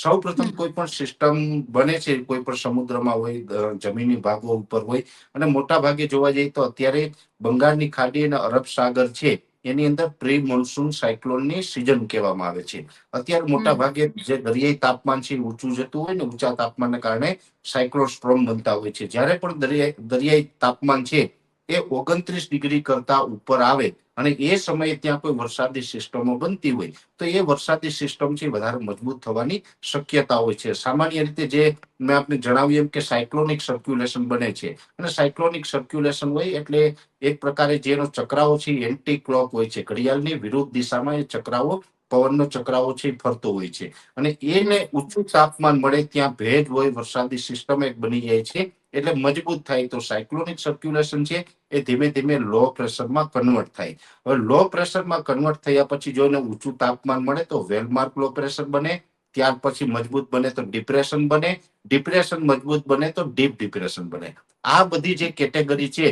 સૌ પ્રથમ કોઈ પણ સિસ્ટમ બને છે કોઈ પણ સમુદ્રમાં હોય જમીનની જમીની ભાગો ઉપર હોય અને મોટા ભાગે જોવા જઈએ તો અત્યારે બંગાળની ખાડી અને અરબ સાગર છે એની અંદર પ્રી મોન્સૂન સાયક્લોનની સિઝન કહેવામાં આવે છે. અત્યારે મોટા ભાગે જે દરિયાઈ તાપમાન છે ઊંચું જતું હોય ને ઊંચા તાપમાનને કારણે સાયક્લોન સ્ટ્રોમ બનતા હોય છે. જ્યારે પણ દરિયાઈ દરિયાઈ તાપમાન છે એ ઓગણત્રીસ ડિગ્રી કરતા ઉપર આવે અને એ સમયે ત્યાં કોઈ વરસાદી સિસ્ટમો બનતી હોય, તો એ વરસાદી સિસ્ટમ છે વધારે મજબૂત થવાની શક્યતા હોય છે. સામાન્ય રીતે જે મેં આપને જણાવ્યું એમ કે સાયક્લોનિક સર્ક્યુલેશન બને છે. અને સાયક્લોનિક સર્ક્યુલેશન હોય એટલે એક પ્રકારે જેનો ચક્રાવો છે એન્ટી ક્લોક હોય છે. ઘડિયાળની વિરુદ્ધ દિશામાં એ ચક્રાવો, પવનનો ચક્રાવો છે ફરતો હોય છે. અને એને ઊંચું તાપમાન મળે ત્યાં ભેજ હોય, વરસાદી સિસ્ટમ એક બની જાય છે. એટલે મજબૂત થાય. તો સાયક્લોનિક સર્ક્યુલેશન છે એ ધીમે ધીમે લો પ્રેશરમાં કન્વર્ટ થાય. હવે લો પ્રેશરમાં કન્વર્ટ થયા પછી જો એને ઊંચું તાપમાન મળે તો વેલમાર્ક લો પ્રેશર બને. ત્યાર પછી મજબૂત બને તો ડિપ્રેશન બને. ડિપ્રેશન મજબૂત બને તો ડીપ ડિપ્રેશન બને. આ બધી જે કેટેગરી છે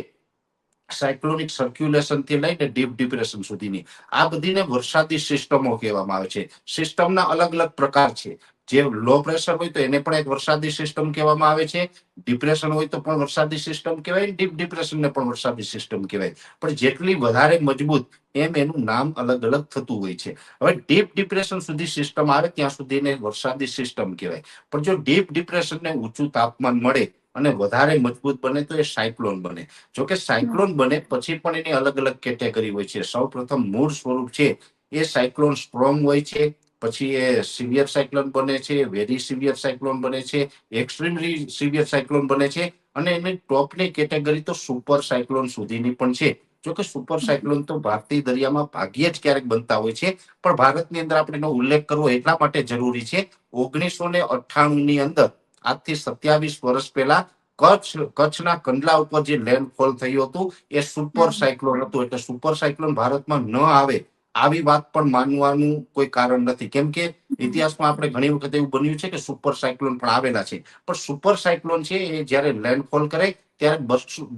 સાયક્લોનિક સર્ક્યુલેશનથી લઈને ડીપ ડિપ્રેશન સુધીની. આ બધીને વરસાદી સિસ્ટમો કહેવામાં આવે છે. સિસ્ટમના અલગ અલગ પ્રકાર છે. જે લો પ્રેશર હોય તો એને પણ એક વરસાદી સિસ્ટમ કહેવામાં આવે છે. ડિપ્રેશન હોય તો પણ વરસાદી સિસ્ટમ કહેવાય. ડીપ ડિપ્રેશનને પણ વરસાદી સિસ્ટમ કહેવાય. પણ જેટલી વધારે મજબૂત એમ એનું નામ અલગ અલગ થતું હોય છે. હવે ડીપ ડિપ્રેશન સુધી સિસ્ટમ આવે ત્યાં સુધી એને વરસાદી સિસ્ટમ કહેવાય. પણ જો ડીપ ડિપ્રેશનને ઊંચું તાપમાન મળે અને વધારે મજબૂત બને તો એ સાયક્લોન બને. જો કે સાયક્લોન બને પછી પણ એની અલગ અલગ કેટેગરી હોય છે. સૌ પ્રથમ મૂળ સ્વરૂપ છે એ સાયક્લોન સ્ટ્રોંગ હોય છે. પછી એ સિવિયર સાયક્લોન બને છે વેરી સિવિયર સાયક્લોન બને છે એક્સ્ટ્રીમલી સિવિયર સાયક્લોન બને છે અને એની ટોપની કેટેગરી તો સુપર સાયક્લોન સુધીની પણ છે જોકે સુપર સાયક્લોન તો ભારતીય દરિયામાં ભાગ્યે જ ક્યારેક બનતા હોય છે પણ ભારતની અંદર આપણે એનો ઉલ્લેખ કરવો એટલા માટે જરૂરી છે ઓગણીસો ને અઠ્ઠાણું ની અંદર આજથી સત્યાવીસ વર્ષ પહેલા કચ્છ કચ્છના કંડલા ઉપર જે લેન્ડફોલ થયું હતું એ સુપર. સાયક્લોન હતું એટલે સુપર સાયક્લોન ભારતમાં ન આવે આવી વાત પણ માનવાનું કોઈ કારણ નથી. કેમ કે ઇતિહાસમાં આપણે ઘણી વખત એવું બન્યું છે કે સુપર સાયક્લોન પણ આવેલા છે. પણ સુપર સાયક્લોન છે એ જ્યારે લેન્ડફોલ કરે ત્યારે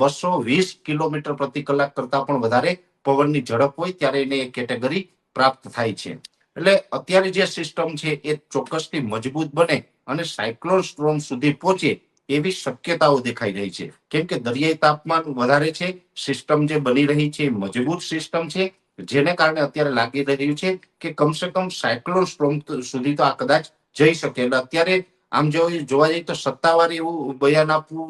બસો વીસ કિલોમીટર પ્રતિ કલાક કરતા પણ વધારે પવનની ઝડપ હોય ત્યારે એને એ કેટેગરી પ્રાપ્ત થાય છે. એટલે અત્યારે જે સિસ્ટમ છે એ ચોક્કસથી મજબૂત બને અને સાયક્લોન સ્ટ્રોમ સુધી પહોંચે એવી શક્યતાઓ દેખાઈ રહી છે. કેમ કે દરિયાઈ તાપમાન વધારે છે સિસ્ટમ જે બની રહી છે મજબૂત સિસ્ટમ છે જેને કારણે અત્યારે લાગી રહ્યું છે કે કમસે કમ સાયક્લોન સ્ટ્રોમ સુધી તો આ કદાચ જઈ શકે. એટલે અત્યારે આમ જો જોવા જઈએ તો સત્તાવાર એવું બયાન આપવું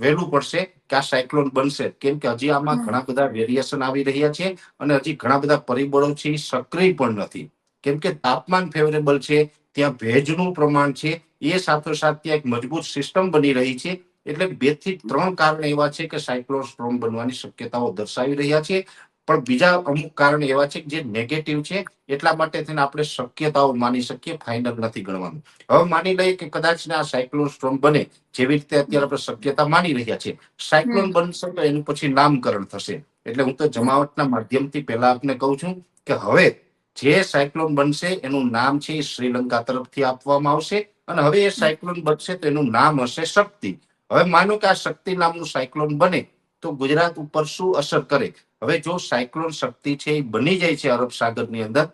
વહેલું પડશે કે આ સાયક્લોન બનશે. કેમ કે હજી આમાં ઘણા બધા વેરિએશન આવી રહ્યા છે અને હજી ઘણા બધા પરિબળો છે એ સક્રિય પણ નથી. કેમ કે તાપમાન ફેવરેબલ છે ત્યાં ભેજનું પ્રમાણ છે એ સાથોસાથ ત્યાં એક મજબૂત સિસ્ટમ બની રહી છે. એટલે બેથી ત્રણ કારણ એવા છે કે સાયક્લોન સ્ટ્રોમ બનવાની શક્યતાઓ દર્શાવી રહ્યા છે. પણ બીજા અમુક કારણ એવા છે જે નેગેટિવ છે એટલા માટે થઈને આપણે શક્યતાઓ માની શકીએ ફાઇનલ નથી ગણવાનું. હવે માની લઈએ કે કદાચ આ સાયક્લોન સ્ટ્રોમ બને જેવી રીતે અત્યારે આપણે શક્યતા માની રહ્યા છીએ. સાયક્લોન બનશે તો એનું પછી નામકરણ થશે. એટલે હું તો જમાવટના માધ્યમથી પહેલા આપને કહું છું કે હવે જે સાયક્લોન બનશે એનું નામ છે એ શ્રીલંકા તરફથી આપવામાં આવશે અને હવે એ સાયક્લોન બનશે તો એનું નામ હશે શક્તિ. હવે માનો કે આ શક્તિ નામનું સાયક્લોન બને તો ગુજરાત ઉપર શું અસર કરે? હવે જો સાયક્લોન શક્તિ છે એ બની જાય છે અરબ સાગરની અંદર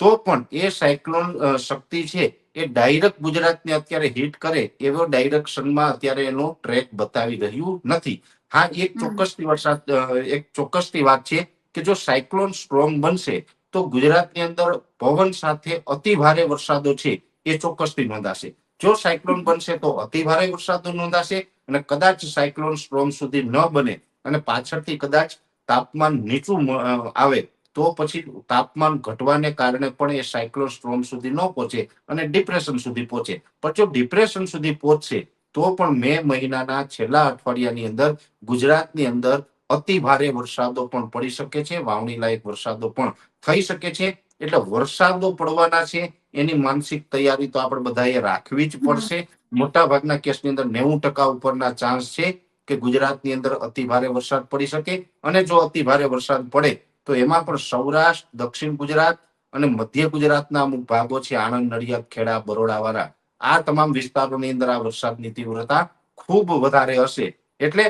તો પણ એ સાયક્લોન શક્તિ છે એ ડાયરેક્ટ ગુજરાતને અત્યારે હિટ કરે એવો ડાયરેક્શનમાં અત્યારે એનો ટ્રેક બતાવી રહ્યું નથી હા એક. ચોક્કસની વરસાદ એક ચોક્કસની વાત છે કે જો સાયક્લોન સ્ટ્રોંગ બનશે તો ગુજરાતની અંદર પવન સાથે અતિ ભારે વરસાદો છે એ ચોક્કસથી નોંધાશે જો સાયક્લોન બનશે તો અતિ ભારે વરસાદો નોંધાશે અને કદાચ સાયક્લોન સ્ટ્રોંગ સુધી ન બને અને પાછળથી કદાચ તાપમાન નીચું આવે તો પછી તાપમાન ઘટવાને કારણે પણ એ સાયક્લોન સ્ટ્રોમ સુધી ન પહોંચે અને ડિપ્રેશન સુધી પહોંચે. પણ જો ડિપ્રેશન સુધી પહોંચશે તો પણ મે મહિનાના છેલ્લા અઠવાડિયાની અંદર ગુજરાતની અંદર અતિ ભારે વરસાદો પણ પડી શકે છે વાવણી લાયક વરસાદો પણ થઈ શકે છે. એટલે વરસાદો પડવાના છે એની માનસિક તૈયારી તો આપણે બધાએ રાખવી જ પડશે. મોટા ભાગના કેસની અંદર નેવું ટકા ઉપરના ચાન્સ છે. કે ગુજરાતની અંદર અતિ ભારે વરસાદ પડી શકે અને જો અતિ ભારે વરસાદ પડે, તો એમાં પણ સૌરાષ્ટ્ર, દક્ષિણ ગુજરાત અને મધ્ય ગુજરાતના અમુક ભાગો છે, આણંદ, નડિયાદ, ખેડા બરોડા આ તમામ વિસ્તારોની અંદર આ વરસાદની તીવ્રતા ખૂબ વધારે હશે. એટલે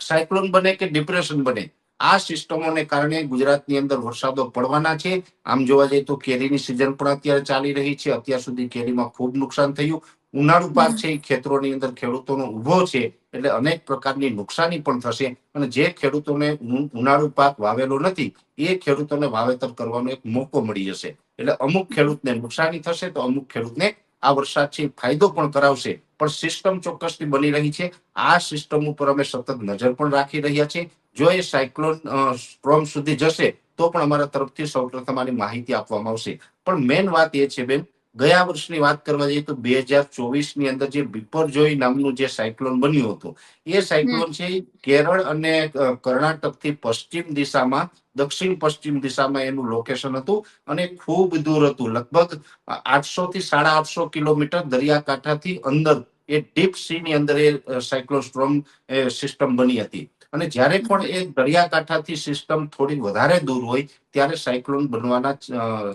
સાયક્લોન બને કે ડિપ્રેશન બને, આ સિસ્ટમોને કારણે ગુજરાતની અંદર વરસાદો પડવાના છે. આમ જોવા જઈએ તો કેરીની સિઝન પણ અત્યારે ચાલી રહી છે. અત્યાર સુધી કેરીમાં ખૂબ નુકસાન થયું. ઉનાળુ પાક છે એ ખેતરોની અંદર ખેડૂતોનો ઊભો છે એટલે અનેક પ્રકારની નુકસાની પણ થશે. અને જે ખેડૂતોને ઉનાળુ પાક વાવેલો નથી એ ખેડૂતોને વાવેતર કરવાનો એક મોકો મળી જશે. એટલે અમુક ખેડૂતને નુકસાની થશે તો અમુક ખેડૂતને આ વરસાદ છે ફાયદો પણ કરાવશે. પણ સિસ્ટમ ચોક્કસથી બની રહી છે. આ સિસ્ટમ ઉપર અમે સતત નજર પણ રાખી રહ્યા છીએ જો એ સાયક્લોન સ્ટ્રોમ સુધી જશે તો પણ અમારા તરફથી સૌ પ્રથમ આની માહિતી આપવામાં આવશે. પણ મેન વાત એ છે બેન ગયા વર્ષની વાત કરવા જઈએ તો બે હજાર ચોવીસની અંદર જે બિપરજોય નામનું જે સાયક્લોન બન્યું હતું, એ સાયક્લોન છે કેરળ અને કર્ણાટકથી પશ્ચિમ દિશામાં, દક્ષિણ પશ્ચિમ દિશામાં એનું લોકેશન હતું અને ખૂબ દૂર હતું. લગભગ આઠસો થી સાડા આઠસો કિલોમીટર દરિયાકાંઠાથી અંદર એ ડીપ સી ની અંદર એ સાયક્લોન સ્ટ્રોમ સિસ્ટમ બની હતી. અને જ્યારે પણ એ દરિયાકાંઠાથી સિસ્ટમ થોડી વધારે દૂર હોય, ત્યારે સાયક્લોન બનવાના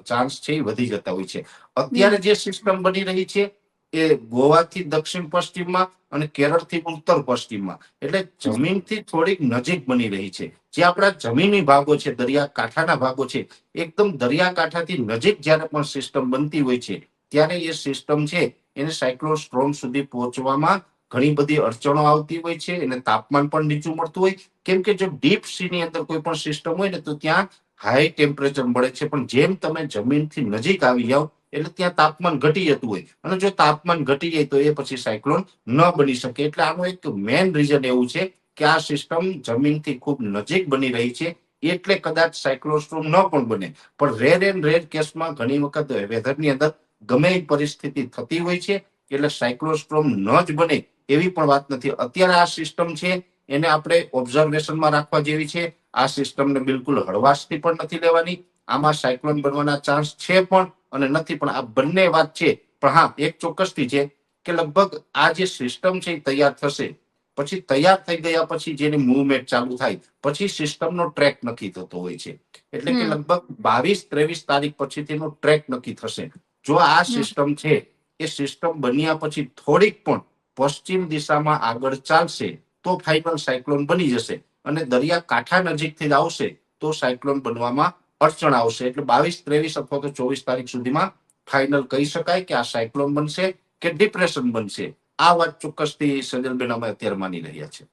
ચાન્સ છે એ વધી જતા હોય છે. અત્યારે જે સિસ્ટમ બની રહી છે એ ગોવાથી દક્ષિણ પશ્ચિમમાં અને કેરળથી ઉત્તર પશ્ચિમમાં. એટલે જમીનથી થોડીક નજીક બની રહી છે. જે આપણા જમીની ભાગો છે, દરિયાકાંઠાના ભાગો છે, એકદમ દરિયાકાંઠાથી નજીક જ્યારે પણ સિસ્ટમ બનતી હોય છે, ત્યારે એ સિસ્ટમ છે એને સાયક્લોન સ્ટ્રોમ સુધી પહોંચવામાં ઘણી બધી અડચણો આવતી હોય છે એને તાપમાન પણ નીચું મળતું હોય. કેમ કે જો ડીપ સી ની અંદર કોઈ પણ સિસ્ટમ હોય ને તો ત્યાં હાઈ ટેમ્પરેચર મળે છે. પણ જેમ તમે જમીનથી નજીક આવી જાઓ એટલે ત્યાં તાપમાન ઘટી જતું હોય. અને જો તાપમાન ઘટી જાય તો એ પછી સાયક્લોન ન બની શકે. એટલે આનું એક મેન રીઝન એવું છે કે આ સિસ્ટમ જમીનથી ખૂબ નજીક બની રહી છે. એટલે કદાચ સાયક્લોસ્ટ્રોમ ન પણ બને. પણ રેર એન્ડ રેર કેસમાં ઘણી વખત વેધરની અંદર ગમે એ પરિસ્થિતિ થતી હોય છે. એટલે સાયક્લોસ્ટ્રોમ ન જ બને એવી પણ વાત નથી. અત્યારે આ સિસ્ટમ છે એને આપણે ઓબ્ઝર્વેશનમાં રાખવા જેવી છે. આ સિસ્ટમને બિલકુલ હળવાશથી પણ નથી લેવાની. આમાં સાયક્લોન બનવાના ચાન્સ છે પણ અને નથી પણ. આ બંને વાત છે. પણ હા એક ચોક્કસથી છે કે લગભગ આ જે સિસ્ટમ છે એ તૈયાર થશે. પછી તૈયાર થઈ ગયા પછી જેની મુવમેન્ટ ચાલુ થાય પછી સિસ્ટમનો ટ્રેક નક્કી થતો હોય છે. એટલે કે લગભગ બાવીસ ત્રેવીસ તારીખ પછી તેનો ટ્રેક નક્કી થશે. જો આ સિસ્ટમ છે એ સિસ્ટમ બન્યા પછી થોડીક પણ પશ્ચિમ દિશામાં આગળ ચાલશે તો ફાઇનલ સાયક્લોન બની જશે અને દરિયા કાંઠા નજીકથી જ આવશે તો સાયક્લોન બનવામાં અડચણ આવશે. એટલે બાવીસ, ત્રેવીસ અથવા તો ચોવીસ તારીખ સુધીમાં ફાઇનલ કહી શકાય કે આ સાયક્લોન બનશે કે ડિપ્રેશન બનશે. આ વાત ચોક્કસથી સજલબેન અમે અત્યારે માની રહ્યા છે